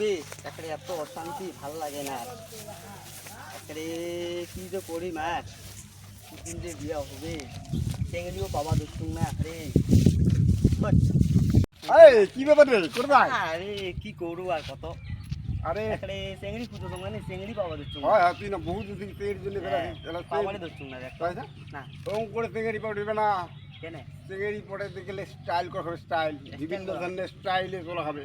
হবে একেবারে এত অশান্তি ভালো লাগে না। একেবারে কি যে করি মা? দুদিন যে বিয়া হবে চেঙ্গেলিও পাবা দেখুন না আরে। আরে কি ব্যাপার রে? করবা আরে কি করু আর কত? আরে। একেবারে চেঙ্গেলি পুজো তো মানে চেঙ্গেলি পাবা দেখুন হয় হ্যাঁ, তুই না বহুত দিন পেয়ের জন্য বেড়া পাবারই দেখুন না দেখ। তাই না? না। ওম করে তেঙ্গেরি পাউডিবে না। কেন? তেঙ্গেরি পড়ে গেলে স্টাইল করা হবে স্টাইল বিভিন্ন। ধরনের স্টাইলে তোলা হবে।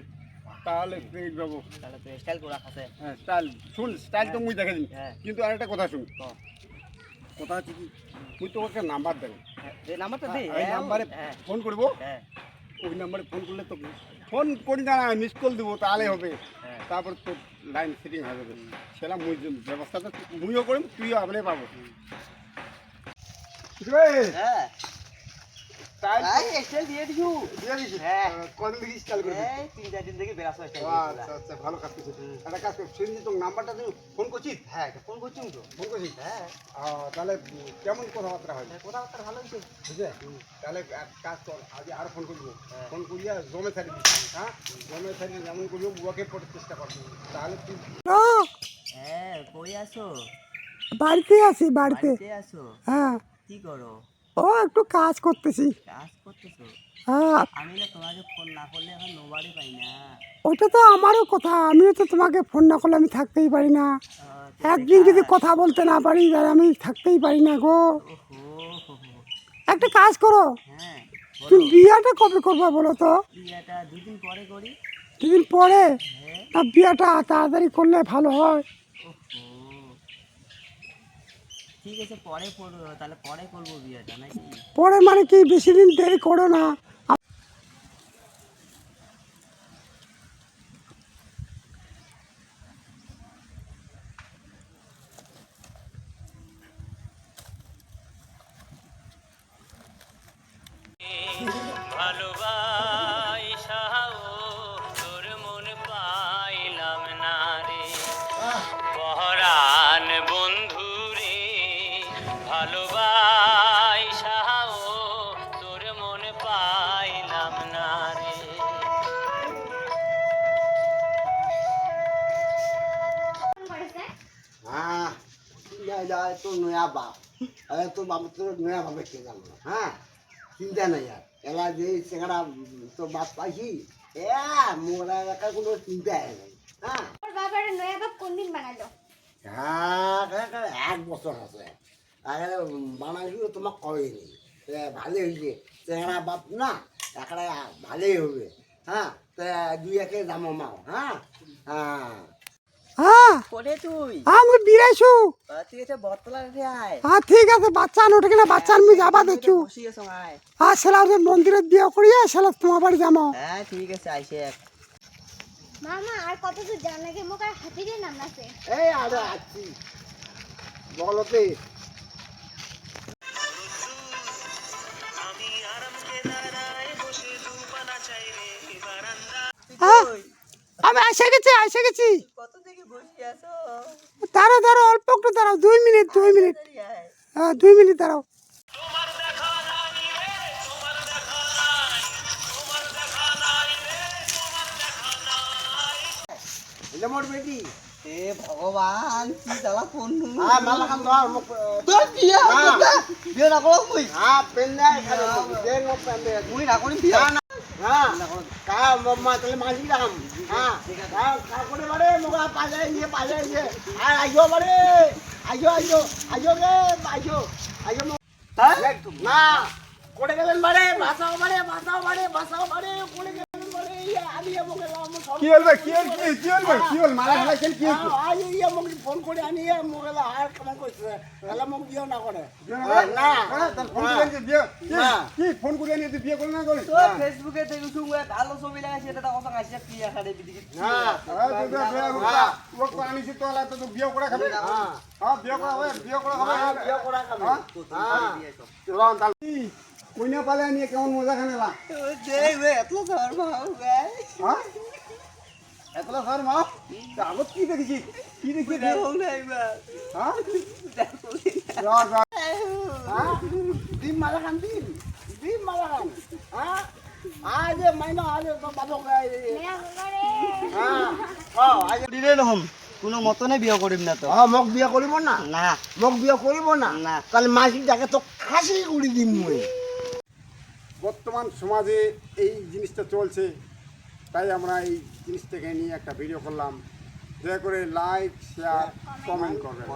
তাহলে তেঙ্গেরি পাবো তাহলে তো স্টাইল করে রাখাছে হ্যাঁ স্টাইল শুন স্টাইল তো মুই দেখে দিন হ্যাঁ। কিন্তু আরেকটা কথা শুন। কথা হচ্ছে কি মুই তো ওকে নাম্বার দেব। হ্যাঁ, এই নাম্বারটা দে হ্যাঁ, নাম্বারে হ্যাঁ। ফোন করব? হ্যাঁ। ওই নাম্বারে ফোন করলে তো ফোন করি না মিস কল দেবো তাহলে হবে। হ্যাঁ। তারপর তোর লাইন সেটিং হয়ে যাবে। সেটা মুই ব্যবস্থাটা মুইও করিম তুইও আপনি পাবো। আছে? হ্যাঁ। তাহলে কেমন কথাবার্তা হয়? কথাবার্তা ভালো হয়েছে। বুঝলে? তাহলে এক কাজ কর আজ আর ফোন করব। হ্যাঁ। ফোন করিয়া জমে ছাড়ি হ্যাঁ? জমে ছাড়ি যেমন করব বুয়াকে পড়ার চেষ্টা করবি তাহলে তুই হ্যাঁ কই আসো বাড়িতে আছি বাড়িতে। বাড়িতে আসো হ্যাঁ। কি করো? ও একটু কাজ করতেছি। কাজ করতেছো? হ্যাঁ। আমি না তোমাকে ফোন না করলে এখন নোবারই পাই না। ওটা তো আমারও কথা আমিও তো তোমাকে ফোন না করলে আমি থাকতেই পারি না। একদিন যদি কথা বলতে না পারি তাহলে আমি থাকতেই পারি না গো। একটা কাজ করো। হ্যাঁ তুমি বিয়েটা কবে করবে বলো তো? বিয়েটা দুদিন পরে করি। দুদিন পরে? হ্যাঁ। না বিয়েটা তাড়াতাড়ি করলে ভালো হয়। ঠিক আছে, পরে করব, তাহলে পরে করব পরে মানে কি, বেশি দিন দেরি করো না। ভালোবাসাও তোর মন পাইলাম না রে। হ্যাঁ তো নয়া বাপ। আরে তোর বাবা তোর নয়া ভাবে কে জানলো হ্যাঁ? চিন্তা নাই আর। এলা যে সেখানে তোর বাপ পাইছি এ মোরা এলাকার কোনো চিন্তা নেই হ্যাঁ? বাবার নয়া বাপ কোন বানালো? হ্যাঁ এক বছর আছে। একেবারে বানাইছি তোমার কবেনি ভালোই হয়েছে। চেহারা বাপ না একেবারে ভালোই হবে। হ্যাঁ তা দুই একে দাম মাও হ্যাঁ? হ্যাঁ। হ্যাঁ আমি বিরাইছু আয়। হ্যাঁ ঠিক আছে বাচ্চা কিনা বাচ্চা আমি যাবা দেখছু বসি আছো আয়। আর সেলা যে মন্দিরের বিয়ে করিয়া সেলা তোমার বাড়ি যাব। হ্যাঁ ঠিক আছে আইসে এক। মামা আর কত দূর যান লাগে? মোক আর হাতি দিয়ে নাম আছে এই আরে আছি। বলতে আমি এসে গেছি এসে গেছি। কত থেকে বসি আছো দাঁড়াও দাঁড়াও অল্প একটু দাঁড়াও দুই মিনিট দুই মিনিট। হ্যাঁ দুই মিনিট দাঁড়াও। এ ভগবান কি জ্বালা পড়নু হ্যাঁ মালা খান ধর মুখ তোর বিয়ে হ্যাঁ। না করো কই হ্যাঁ পেন্দা খালি দে নো পেন্দে মুই না করি বিয়ে না না হ্যাঁ কা মম্মা তাহলে মাঝি রাম হ্যাঁ কা কা করে বারে মোগা পাজে নিয়ে পাজে নিয়ে আর আইও বারে আইও আইও আইও রে আইও আইও মো হ্যাঁ না করে গেলেন বারে ভাষাও বারে ভাষাও বারে ভাষাও বারে করে কি হল? ভাই কি হল? কি কি হল? ভাই কি হল? মারা খেলা কি হল? আজ ইয়ে মোক ফোন করে আনিয়ে মোকে আর কেমন করছে তাহলে মোক দিও না করে। না ফোন করে আনিয়ে বিয়ে। কি- ফোন করে তুই বিয়ে করলি না করলি তো ফেসবুকে দেখুছু ভালো ছবি লাগাইছে এটা কথা আইসে কি আকারে বিদিকে। হ্যাঁ বিয়ে ও তো আনিছি তো আলা তো বিয়ে করে খাবে। হ্যাঁ। হ্যাঁ বিয়ে করা হবে বিয়ে করা হবে। হ্যাঁ বিয়ে করা কামে হ্যাঁ? রন কইনা পালে আনিয়ে কেমন মজা দেখ বে এত ধর হ্যাঁ এতলা আগত কি দেখেছি কি দেখি নাই বা হ্যাঁ। হ্যাঁ ডিম মারা খান ডিম? ডিম মারা খান। হ্যাঁ আজ মাইনা আজ নয়া হ্যাঁ দিলে নহম। কোনো মতনে বিয়া কৰিম না তো। অ মোক বিয়া কৰিব না? না। মোক বিয়া কৰিব না? না। তাহলে মাসি যাকে তো খাসি করে দিম মুই। বর্তমান সমাজে এই জিনিসটা চলছে, তাই আমরা এই জিনিসটাকে নিয়ে একটা ভিডিও করলাম। দয়া করে লাইক শেয়ার কমেন্ট করবেন।